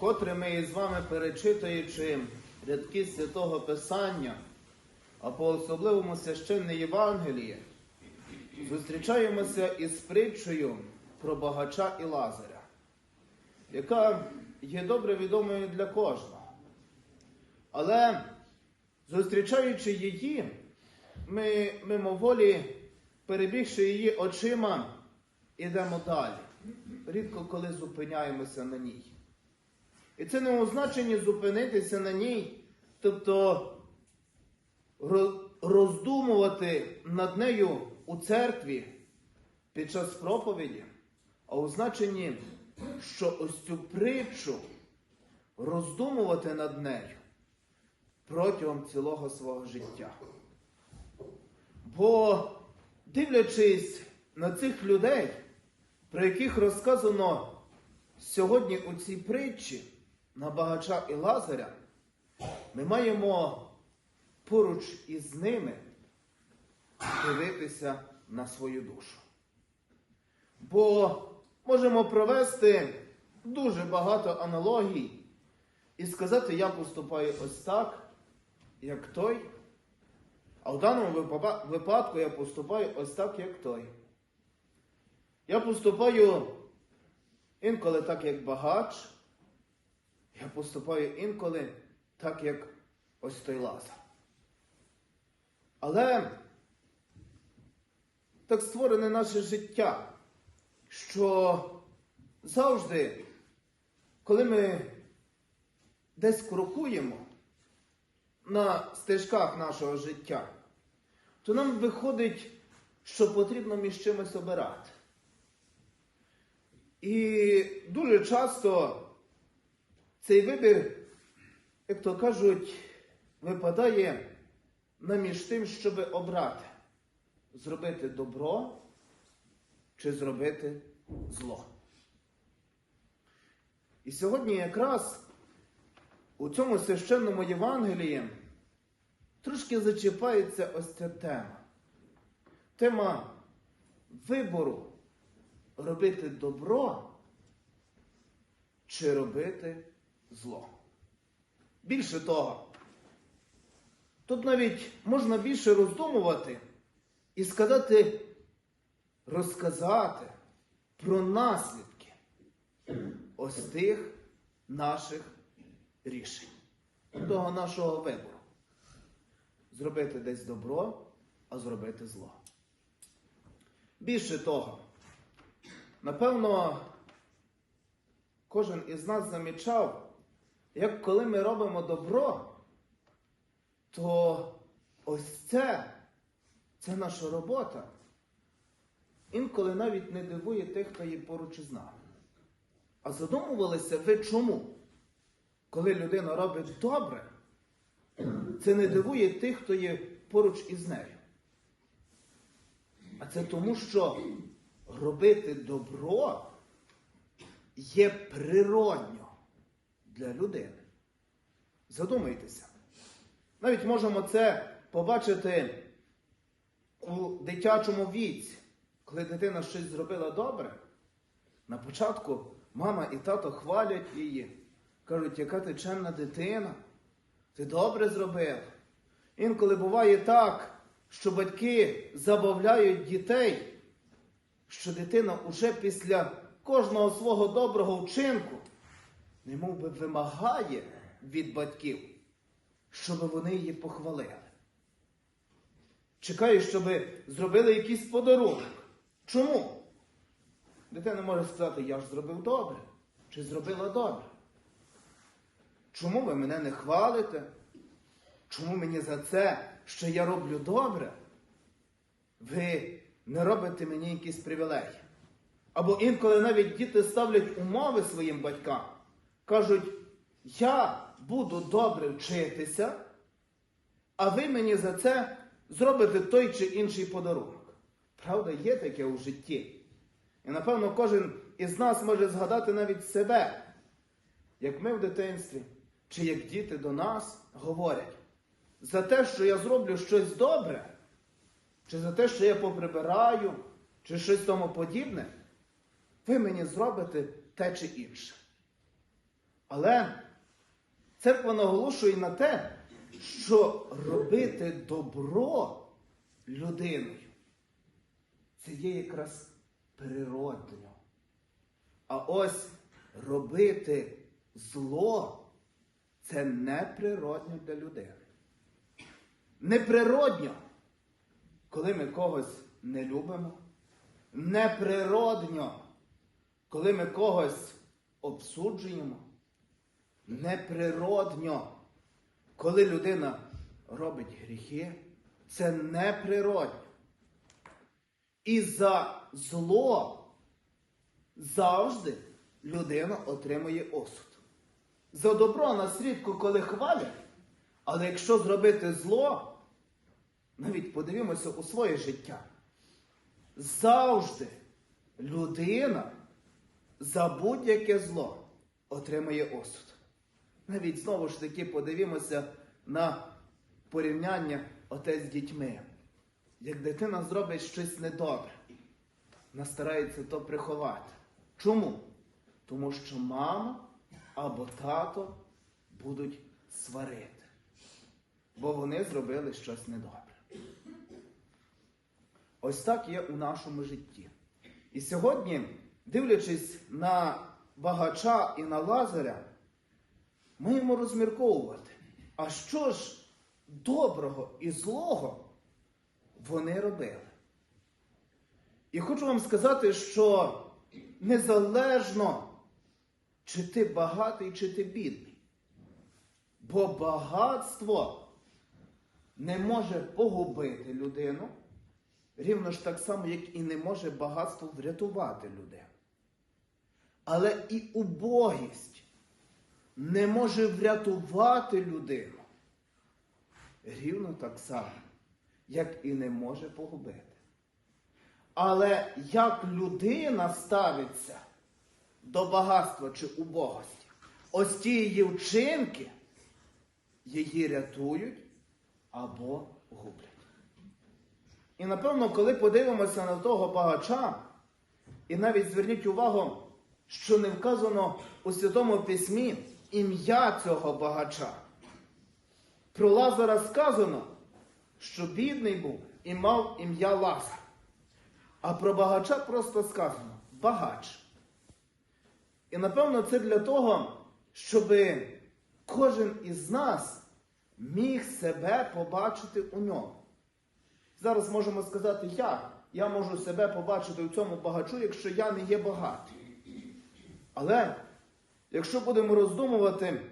Вкотре ми із вами перечитуючи рядки святого Писання, а по особливому священне Євангеліє, зустрічаємося із притчею про багача і Лазаря, яка є добре відомою для кожного. Але зустрічаючи її, ми мимоволі, перебігши її очима, ідемо далі. Рідко коли зупиняємося на ній. І це не у значенні зупинитися на ній, тобто роздумувати над нею у церкві під час проповіді, а у що ось цю притчу роздумувати над нею протягом цілого свого життя. Бо, дивлячись на цих людей, про яких розказано сьогодні у цій притчі на багача і Лазаря, ми маємо поруч із ними дивитися на свою душу. Бо можемо провести дуже багато аналогій і сказати, я поступаю ось так, як той. А в даному випадку я поступаю ось так, як той. Я поступаю інколи так, як багач. Я поступаю інколи так, як ось той Лазар. Але так створене наше життя, що завжди, коли ми десь крокуємо на стежках нашого життя, то нам виходить, що потрібно між чимось обирати. І дуже часто цей вибір, як то кажуть, випадає наміж тим, щоб обрати, зробити добро чи зробити зло. І сьогодні якраз у цьому священному Євангелії трошки зачіпається ось ця тема. Тема вибору робити добро чи робити зло. Більше того, тут навіть можна більше роздумувати і сказати, розказати про наслідки ось тих наших рішень, того нашого вибору. Зробити десь добро, а зробити зло. Більше того, напевно, кожен із нас замічав, як коли ми робимо добро, то ось це, це наша робота. Інколи навіть не дивує тих, хто є поруч із нами. А задумувалися ви чому? Коли людина робить добре, це не дивує тих, хто є поруч із нею. А це тому, що робити добро є природньо для людини. Задумайтеся. Навіть можемо це побачити у дитячому віці, коли дитина щось зробила добре. На початку мама і тато хвалять її, кажуть, яка ти чемна дитина, ти добре зробив. Інколи буває так, що батьки забавляють дітей, що дитина уже після кожного свого доброго вчинку немов би вимагає від батьків, щоб вони її похвалили. Чекає, щоб зробили якийсь подарунок. Чому? Дитина може сказати, я ж зробив добре, чи зробила добре. Чому ви мене не хвалите? Чому мені за це, що я роблю добре? Ви не робите мені якісь привілеї. Або інколи навіть діти ставлять умови своїм батькам. Кажуть, я буду добре вчитися, а ви мені за це зробите той чи інший подарунок. Правда, є таке у житті. І напевно кожен із нас може згадати навіть себе, як ми в дитинстві, чи як діти до нас говорять, за те, що я зроблю щось добре, чи за те, що я поприбираю, чи щось тому подібне, ви мені зробите те чи інше. Але церква наголошує на те, що робити добро людиною це є якраз природньо. А ось робити зло це неприродньо для людини. Неприродньо, коли ми когось не любимо. Неприродньо, коли ми когось обсуджуємо. Неприродньо, коли людина робить гріхи. Це неприродньо. І за зло завжди людина отримує осуд. За добро нас рідко коли хвалять, але якщо зробити зло, навіть подивімося у своє життя. Завжди людина за будь-яке зло отримує осуд. Навіть знову ж таки подивімося на порівняння отець з дітьми. Як дитина зробить щось недобре, вона старається то приховати. Чому? Тому що мама або тато будуть сварити, бо вони зробили щось недобре. Ось так є у нашому житті. І сьогодні, дивлячись на багача і на лазаря, маємо розмірковувати, а що ж доброго і злого вони робили. І хочу вам сказати, що незалежно, чи ти багатий, чи ти бідний, бо багатство не може погубити людину, рівно ж так само, як і не може багатство врятувати людину. Але і убогість не може врятувати людину. Рівно так само, як і не може погубити. Але як людина ставиться до багатства чи убогості, ось ті її вчинки її рятують або гублять. І напевно, коли подивимося на того багача, і навіть зверніть увагу, що не вказано у Святому Письмі ім'я цього багача. Про Лазара сказано, що бідний був і мав ім'я Лазар. А про багача просто сказано багач. І напевно це для того, щоб кожен із нас міг себе побачити у ньому. Зараз можемо сказати, як я можу себе побачити у цьому багачу, якщо я не є багатий. Але якщо будемо роздумувати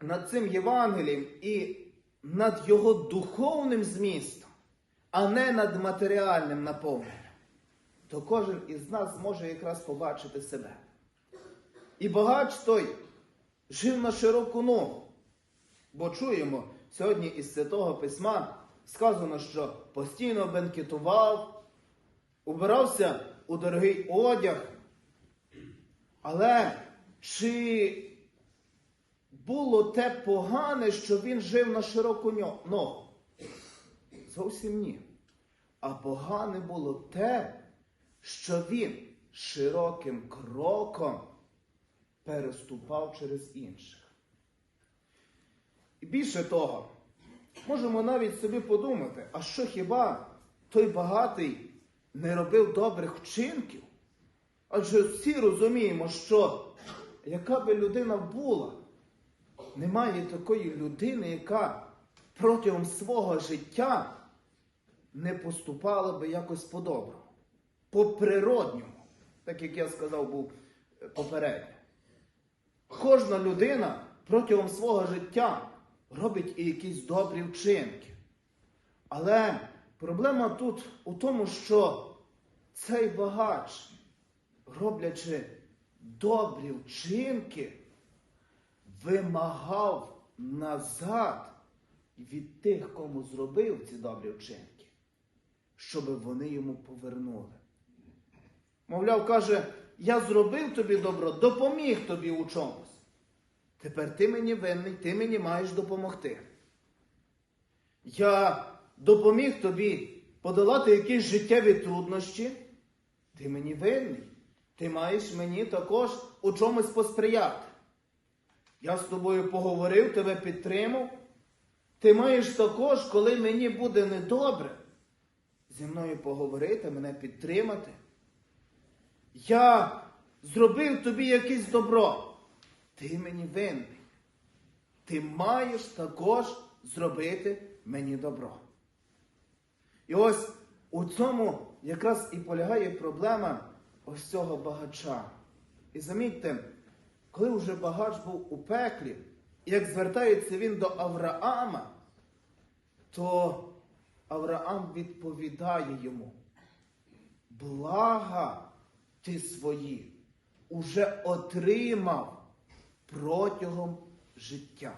над цим Євангелієм і над його духовним змістом, а не над матеріальним наповненням, то кожен із нас зможе якраз побачити себе. І багач той жив на широку ногу. Бо чуємо сьогодні із Святого Письма сказано, що постійно бенкетував, убирався у дорогий одяг. Але чи було те погане, що він жив на широку ногу? Зовсім ні. А погане було те, що він широким кроком переступав через інших. І більше того, можемо навіть собі подумати, а що хіба той багатий не робив добрих вчинків? Адже всі розуміємо, що яка би людина була, немає такої людини, яка протягом свого життя не поступала би якось по-доброму, по-природньому, так як я сказав був попередньо. Кожна людина протягом свого життя робить і якісь добрі вчинки. Але проблема тут у тому, що цей багач, роблячи добрі вчинки, вимагав назад від тих, кому зробив ці добрі вчинки, щоб вони йому повернули. Мовляв, каже, я зробив тобі добро, допоміг тобі у чомусь. Тепер ти мені винний, ти мені маєш допомогти. Я допоміг тобі подолати якісь життєві труднощі, ти мені винний. Ти маєш мені також у чомусь посприяти. Я з тобою поговорив, тебе підтримав. Ти маєш також, коли мені буде недобре, зі мною поговорити, мене підтримати. Я зробив тобі якесь добро. Ти мені винний. Ти маєш також зробити мені добро. І ось у цьому якраз і полягає проблема ось цього багача. І замітьте, коли вже багач був у пеклі, як звертається він до Авраама, то Авраам відповідає йому: Блага ти свої уже отримав протягом життя.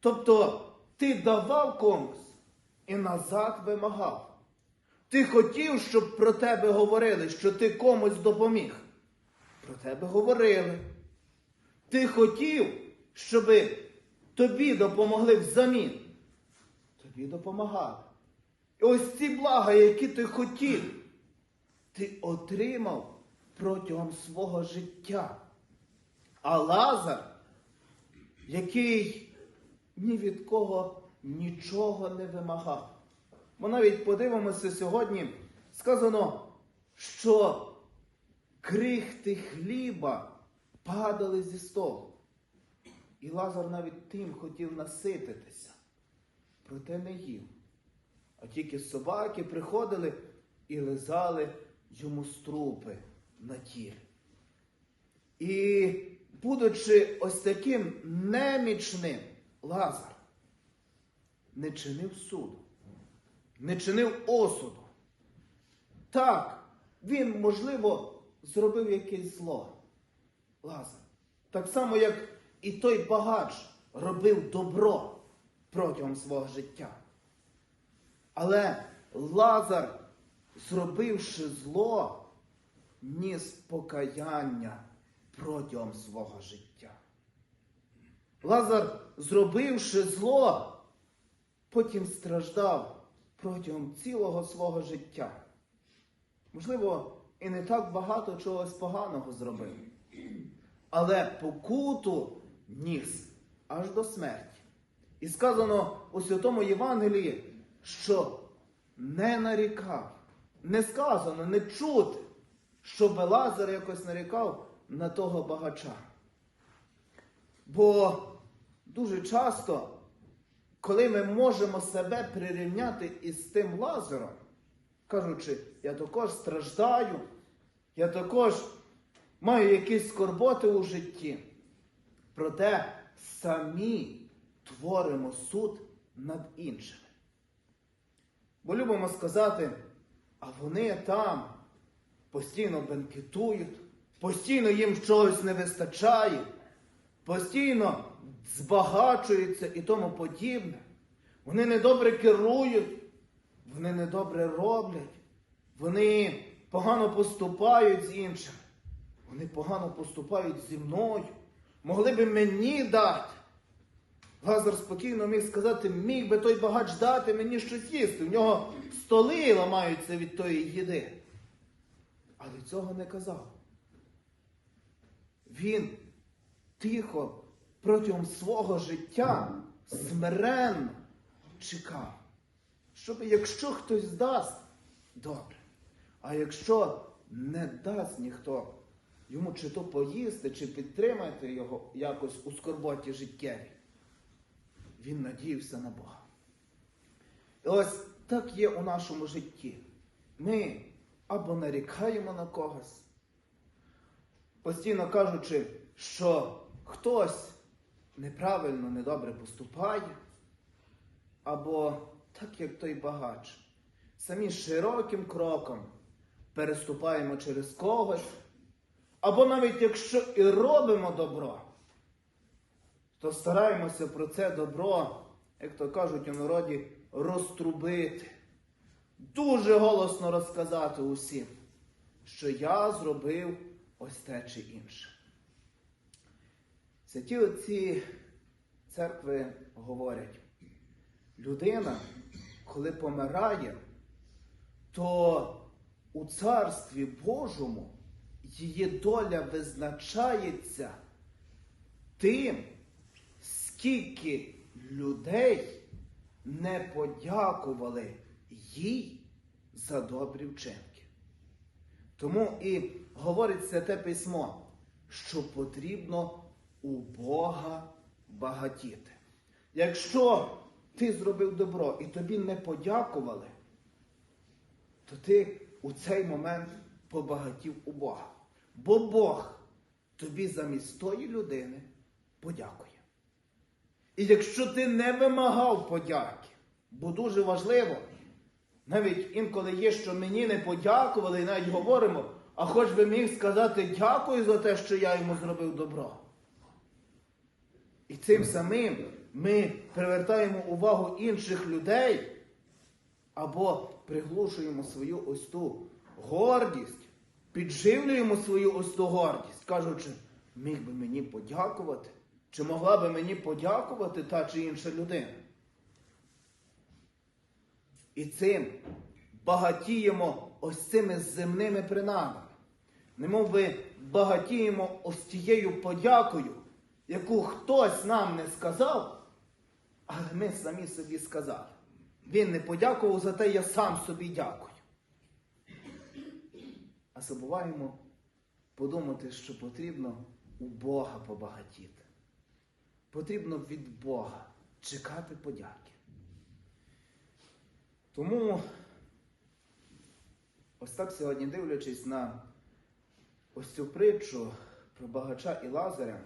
Тобто ти давав комусь і назад вимагав. Ти хотів, щоб про тебе говорили, що ти комусь допоміг. Про тебе говорили. Ти хотів, щоб тобі допомогли взамін. Тобі допомагали. І ось ці блага, які ти хотів, ти отримав протягом свого життя. А Лазар, який ні від кого нічого не вимагав. Бо навіть подивимося сьогодні, сказано, що крихти хліба падали зі столу. І Лазар навіть тим хотів насититися, проте не їв. А тільки собаки приходили і лизали йому струпи на тілі. І, будучи ось таким немічним, Лазар не чинив суду, не чинив осуду. Так, він, можливо, зробив якесь зло. Лазар. Так само, як і той багач робив добро протягом свого життя. Але Лазар, зробивши зло, ніс покаяння протягом свого життя. Лазар, зробивши зло, потім страждав протягом цілого свого життя. Можливо, і не так багато чогось поганого зробив. Але покуту ніс аж до смерті. І сказано у Святому Євангелії, що не нарікав, не сказано, не чути, щоб Лазар якось нарікав на того багача. Бо дуже часто, коли ми можемо себе прирівняти із тим Лазаром, кажучи, я також страждаю, я також маю якісь скорботи у житті, проте самі творимо суд над іншими. Бо любимо сказати, а вони там постійно бенкетують, постійно їм чогось не вистачає, постійно збагачуються і тому подібне. Вони недобре керують, вони недобре роблять, вони погано поступають з іншими, вони погано поступають зі мною. Могли би мені дати. Лазар спокійно міг сказати, міг би той багач дати мені щось їсти. В нього столи ламаються від тої їди. Але цього не казав. Він тихо протягом свого життя смиренно чекав, щоб якщо хтось дасть, добре. А якщо не дасть ніхто йому чи то поїсти, чи підтримати його якось у скорботі життєвій, він надіявся на Бога. І ось так є у нашому житті. Ми або нарікаємо на когось, постійно кажучи, що хтось неправильно, недобре поступає, або так, як той багач, самі широким кроком переступаємо через когось, або навіть якщо і робимо добро, то стараємося про це добро, як то кажуть у народі, розтрубити, дуже голосно розказати усім, що я зробив ось те чи інше. Святі отці церкви говорять, людина, коли помирає, то у Царстві Божому її доля визначається тим, скільки людей не подякували їй за добрі вчинки. Тому і говорить Святе Письмо, що потрібно у Бога багатіти. Якщо ти зробив добро і тобі не подякували, то ти у цей момент побагатів у Бога. Бо Бог тобі замість тої людини подякує. І якщо ти не вимагав подяки, бо дуже важливо, навіть інколи є, що мені не подякували, і навіть говоримо, а хоч би міг сказати дякую за те, що я йому зробив добро. І цим самим ми привертаємо увагу інших людей або приглушуємо свою ось ту гордість, підживлюємо свою ось ту гордість, кажучи, міг би мені подякувати, чи могла би мені подякувати та чи інша людина. І цим багатіємо ось цими земними принадами. Немов би багатіємо ось тією подякою, яку хтось нам не сказав, але ми самі собі сказали. Він не подякував за те, я сам собі дякую. А забуваємо подумати, що потрібно у Бога побагатіти. Потрібно від Бога чекати подяки. Тому ось так сьогодні дивлячись на ось цю притчу про багача і Лазаря,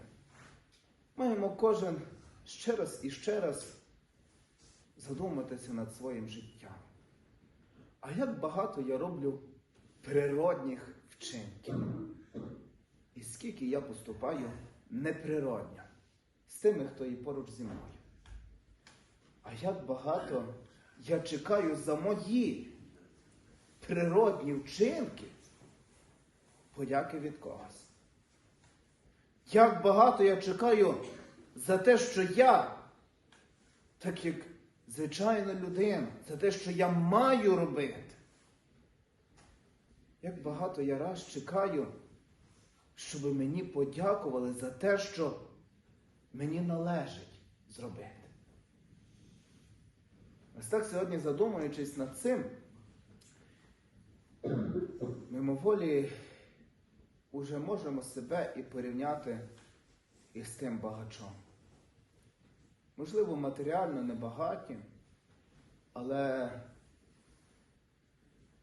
маємо кожен ще раз і ще раз задуматися над своїм життям. А як багато я роблю природних вчинків? І скільки я поступаю неприродньо з тими, хто є поруч зі мною? А як багато я чекаю за мої природні вчинки подяки від когось? Як багато я чекаю за те, що я, так як звичайна людина, за те, що я маю робити. Як багато я раз чекаю, щоб мені подякували за те, що мені належить зробити. Ось так сьогодні задумуючись над цим, мимоволі уже можемо себе і порівняти із тим багачом. Можливо, матеріально небагаті, але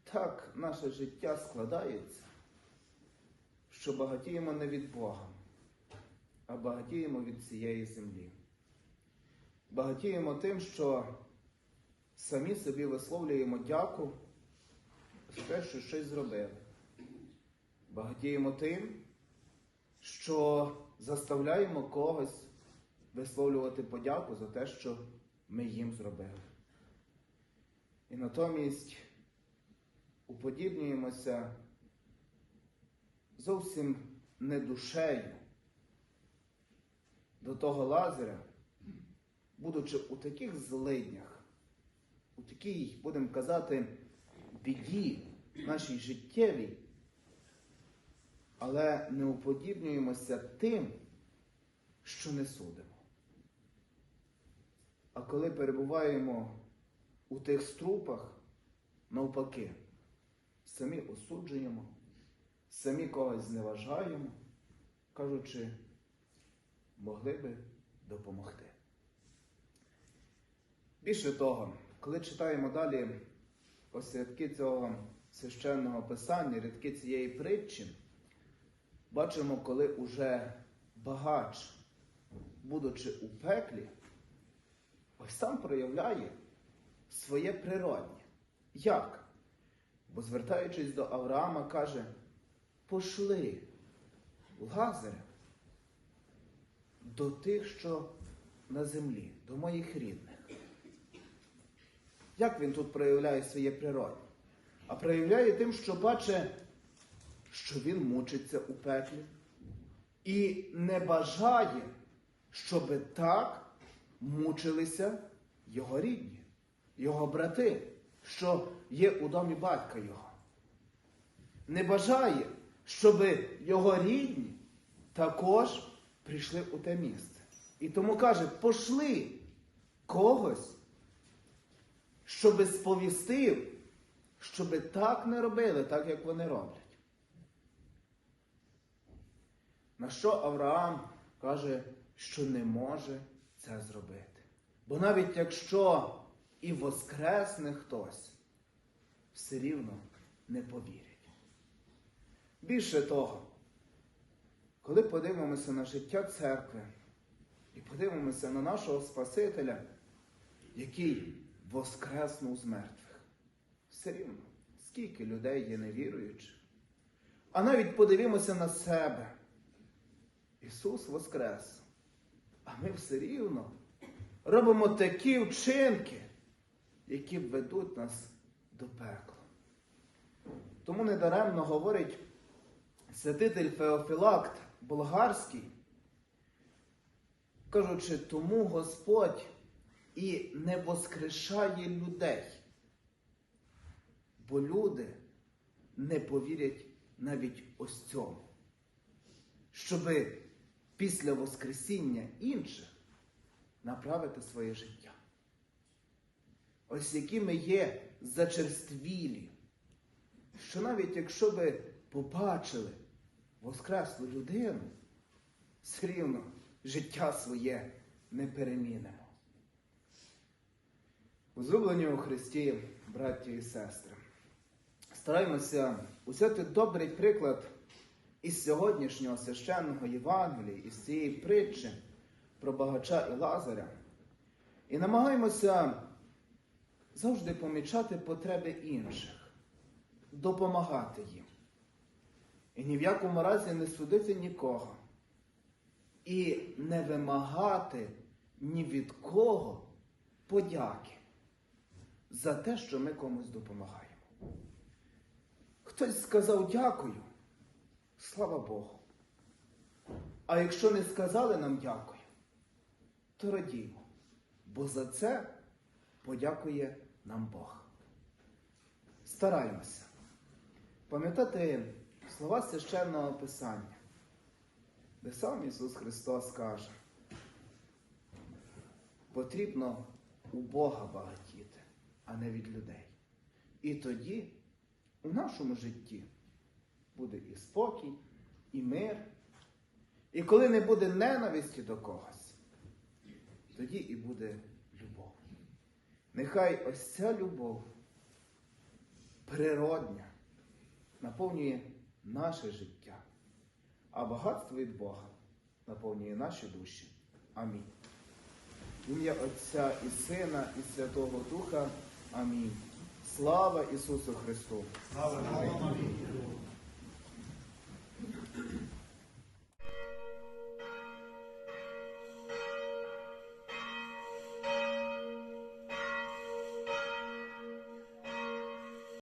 так наше життя складається, що багатіємо не від Бога, а багатіємо від цієї землі. Багатіємо тим, що самі собі висловлюємо дяку за те, що щось зробили. Багатіємо тим, що заставляємо когось висловлювати подяку за те, що ми їм зробили. І натомість уподібнюємося зовсім не душею до того лазаря, будучи у таких злиднях, у такій, будемо казати, біді нашій життєвій, але не уподібнюємося тим, що не судимо. А коли перебуваємо у тих струпах, навпаки, самі осуджуємо, самі когось зневажаємо, кажучи, могли би допомогти. Більше того, коли читаємо далі ось рядки цього священного писання, рядки цієї притчі, бачимо, коли уже багач, будучи у пеклі, ось сам проявляє своє природнє. Як? Бо звертаючись до Авраама, каже, пошли Лазаря до тих, що на землі, до моїх рідних. Як він тут проявляє своє природне? А проявляє тим, що бачить, що він мучиться у пеклі і не бажає, щоби так мучилися його рідні, його брати, що є у домі батька його. Не бажає, щоби його рідні також прийшли у те місце. І тому каже, пошли когось, щоби сповістив, щоби так не робили, так як вони роблять. На що Авраам каже, що не може це зробити. Бо навіть якщо і воскресне хтось, все рівно не повірять. Більше того, коли подивимося на життя церкви і подивимося на нашого Спасителя, який воскреснув з мертвих, все рівно, скільки людей є невіруючих. А навіть подивимося на себе. Ісус Воскрес. А ми все рівно робимо такі вчинки, які ведуть нас до пекла. Тому недаремно говорить святитель Феофілакт Болгарський, кажучи, тому Господь і не воскрешає людей, бо люди не повірять навіть ось цьому, щоби після Воскресіння інших направити своє життя. Ось які ми є зачерствілі, що навіть якщо би побачили воскреслу людину, все рівно життя своє не перемінимо. Возлюблені у Христі, браті і сестри, стараємося взяти добрий приклад із сьогоднішнього священного Євангелія, із цієї притчі про багача і Лазаря, і намагаємося завжди помічати потреби інших, допомагати їм. І ні в якому разі не судити нікого. І не вимагати ні від кого подяки за те, що ми комусь допомагаємо. Хтось сказав дякую, слава Богу. А якщо не сказали нам дякую, то радімо, бо за це подякує нам Бог. Стараємося пам'ятати слова священного Писання, де сам Ісус Христос каже, потрібно у Бога багатіти, а не від людей. І тоді у нашому житті буде і спокій, і мир. І коли не буде ненависті до когось, тоді і буде любов. Нехай ось ця любов природня наповнює наше життя, а багатство від Бога наповнює наші душі. Амінь. Ім'я Отця і Сина, і Святого Духа. Амінь. Слава Ісусу Христу! Слава Богу.